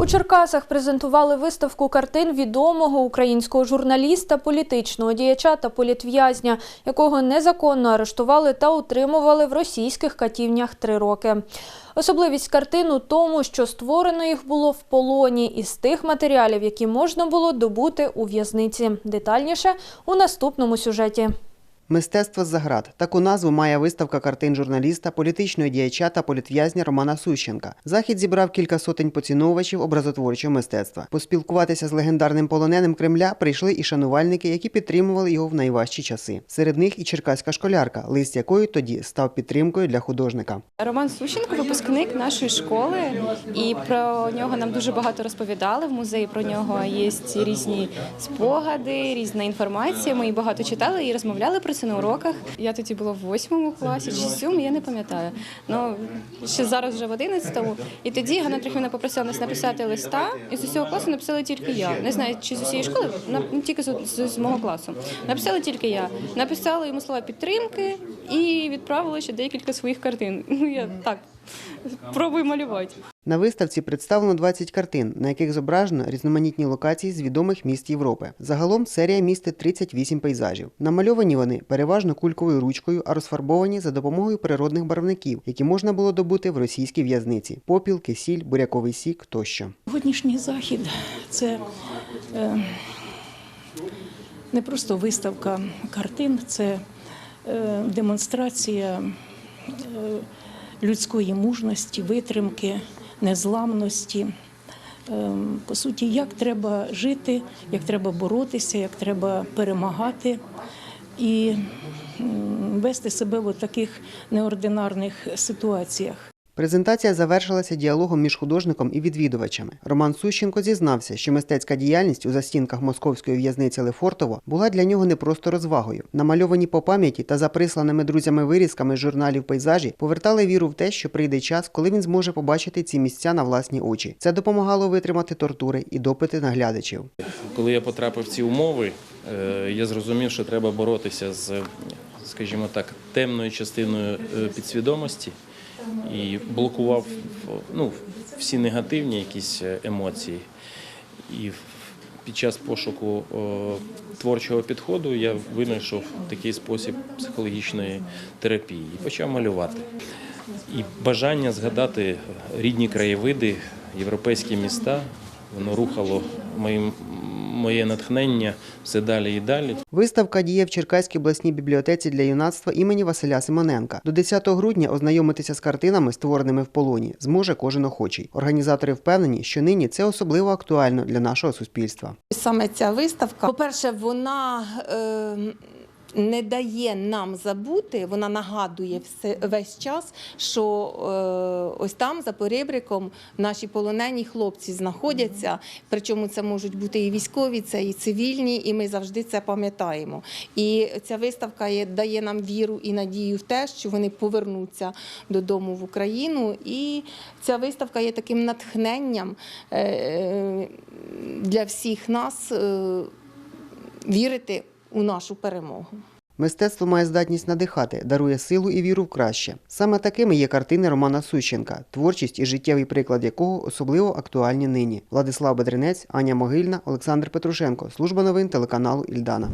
У Черкасах презентували виставку картин відомого українського журналіста, політичного діяча та політв'язня, якого незаконно арештували та утримували в російських катівнях три роки. Особливість картин у тому, що створено їх було в полоні із тих матеріалів, які можна було добути у в'язниці. Детальніше у наступному сюжеті. Мистецтво з град. Таку назву має виставка картин журналіста, політичного діяча та політв'язня Романа Сущенка. Захід зібрав кілька сотень поціновувачів образотворчого мистецтва. Поспілкуватися з легендарним полоненим Кремля прийшли і шанувальники, які підтримували його в найважчі часи. Серед них і черкаська школярка, лист якої тоді став підтримкою для художника. Роман Сущенко, випускник нашої школи, і про нього нам дуже багато розповідали. В музеї про нього є різні спогади, різна інформація. Ми багато читали і розмовляли про це на уроках. Я тоді була в восьмому класі чи сьомому, я не пам'ятаю. Ну ще зараз вже в одинадцятому. І тоді Ганна Трохівна попросила нас написати листа, і з усього класу написала тільки я. Не знаю, чи з усієї школи, ну, тільки з, з, з мого класу. Написала тільки я. Написала йому слова підтримки і відправила ще декілька своїх картин. Ну я так пробую малювати. На виставці представлено 20 картин, на яких зображено різноманітні локації з відомих міст Європи. Загалом серія містить 38 пейзажів. Намальовані вони переважно кульковою ручкою, а розфарбовані за допомогою природних барвників, які можна було добути в російській в'язниці: попіл, кисіль, буряковий сік тощо. Сьогоднішній захід це е, не просто виставка картин, це е, демонстрація е, людської мужності, витримки, незламності. Е, По суті, як треба жити, як треба боротися, як треба перемагати і вести себе в таких неординарних ситуаціях. Презентація завершилася діалогом між художником і відвідувачами. Роман Сущенко зізнався, що мистецька діяльність у застінках московської в'язниці Лефортово була для нього не просто розвагою. Намальовані по пам'яті та за присланими друзями вирізками журналів пейзажі повертали віру в те, що прийде час, коли він зможе побачити ці місця на власні очі. Це допомагало витримати тортури і допити наглядачів. Коли я потрапив в ці умови, е, я зрозумів, що треба боротися з, скажімо так, темною частиною е, підсвідомості і блокував ну, всі негативні якісь е, емоції. І під час пошуку творчого підходу я винайшов такий спосіб психологічної терапії і почав малювати. І бажання згадати рідні краєвиди, європейські міста, воно рухало моїм, моє натхнення все далі і далі. Виставка діє в Черкаській обласній бібліотеці для юнацтва імені Василя Симоненка. До 10 грудня ознайомитися з картинами, створеними в полоні, зможе кожен охочий. Організатори впевнені, що нині це особливо актуально для нашого суспільства. Саме ця виставка, по-перше, вона е, не дає нам забути, вона нагадує все, весь час, що е, ось там, за поребриком, наші полонені хлопці знаходяться. Причому це можуть бути і військові, це і цивільні, і ми завжди це пам'ятаємо. І ця виставка є, дає нам віру і надію в те, що вони повернуться додому в Україну. І ця виставка є таким натхненням е, е, для всіх нас е, вірити у нашу перемогу. Мистецтво має здатність надихати, дарує силу і віру в краще. Саме такими є картини Романа Сущенка, творчість і життєвий приклад якого особливо актуальні нині. Владислав Бедренець, Аня Могильна, Олександр Петрушенко. Служба новин телеканалу Ільдана.